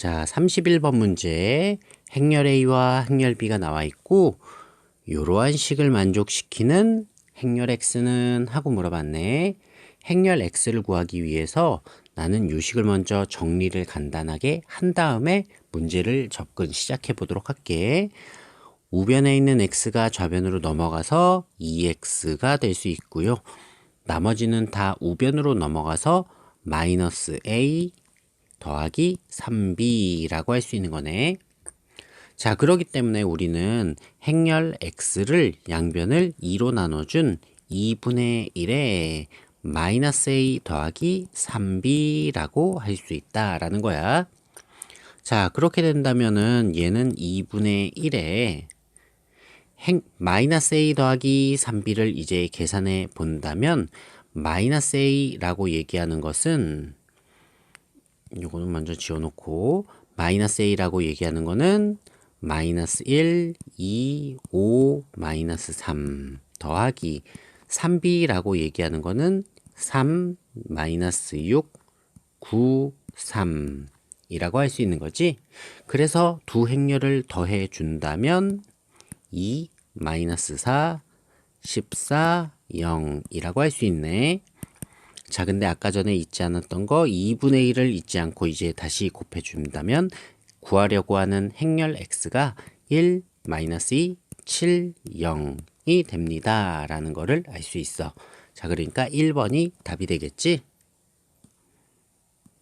자, 31번 문제. 행렬 A와 행렬 B가 나와 있고, 이러한 식을 만족시키는 행렬 X는 하고 물어봤네. 행렬 X를 구하기 위해서 나는 요식을 먼저 정리를 간단하게 한 다음에 문제를 접근 시작해 보도록 할게. 우변에 있는 x가 좌변으로 넘어가서 2x가 될 수 있고요. 나머지는 다 우변으로 넘어가서 마이너스 a 더하기 3b라고 할 수 있는 거네. 자, 그러기 때문에 우리는 행렬 x를 양변을 2로 나눠준 2분의 1에 마이너스 a 더하기 3b라고 할 수 있다라는 거야. 자, 그렇게 된다면은 얘는 2분의 1에 행, 마이너스 a 더하기 3b를 이제 계산해 본다면 마이너스 a라고 얘기하는 것은 요거는 먼저 지워놓고 마이너스 a라고 얘기하는 거는 마이너스 1, 2, 5, 마이너스 3 더하기 3b라고 얘기하는 거는 3, 마이너스 6, 9, 3 이라고 할 수 있는 거지. 그래서 두 행렬을 더해 준다면 2, 마이너스 4, 14, 0 이라고 할 수 있네. 자, 근데 아까 전에 잊지 않았던 거 2분의 1을 잊지 않고 이제 다시 곱해 준다면 구하려고 하는 행렬 x가 1, 마이너스 2, 7, 0이 됩니다. 라는 거를 알 수 있어. 자, 그러니까 1번이 답이 되겠지?